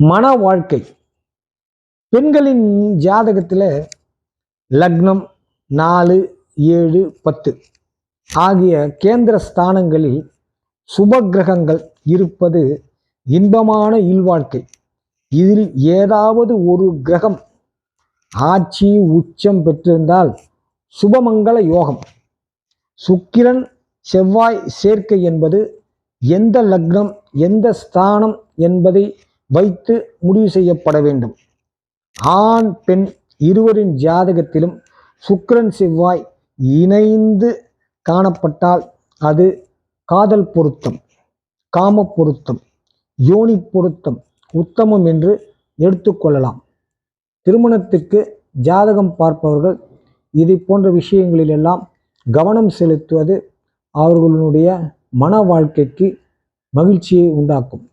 மன வாழ்க்கை. பெண்களின் ஜாதகத்தில் லக்னம் நாலு ஏழு பத்து. ஆகிய கேந்திர ஸ்தானங்களில் சுப கிரகங்கள் இருப்பது இன்பமான இல்வாழ்க்கை. இதில் ஏதாவது ஒரு கிரகம் ஆட்சி உச்சம் பெற்றிருந்தால் சுபமங்கள யோகம். சுக்கிரன் செவ்வாய் சேர்க்கை என்பது எந்த லக்னம் எந்த ஸ்தானம் என்பதை வைத்து முடிவு செய்யப்பட வேண்டும். ஆண் பெண் இருவரின் ஜாதகத்திலும் சுக்கரன் செவ்வாய் இணைந்து காணப்பட்டால் அது காதல் பொருத்தம் காம பொருத்தம் யோனி பொருத்தம் உத்தமம் என்று எடுத்துக்கொள்ளலாம் திருமணத்துக்கு ஜாதகம் பார்ப்பவர்கள் இதை போன்ற விஷயங்களிலெல்லாம் கவனம் செலுத்துவது அவர்களுடைய மன வாழ்க்கைக்கு மகிழ்ச்சியை உண்டாக்கும்.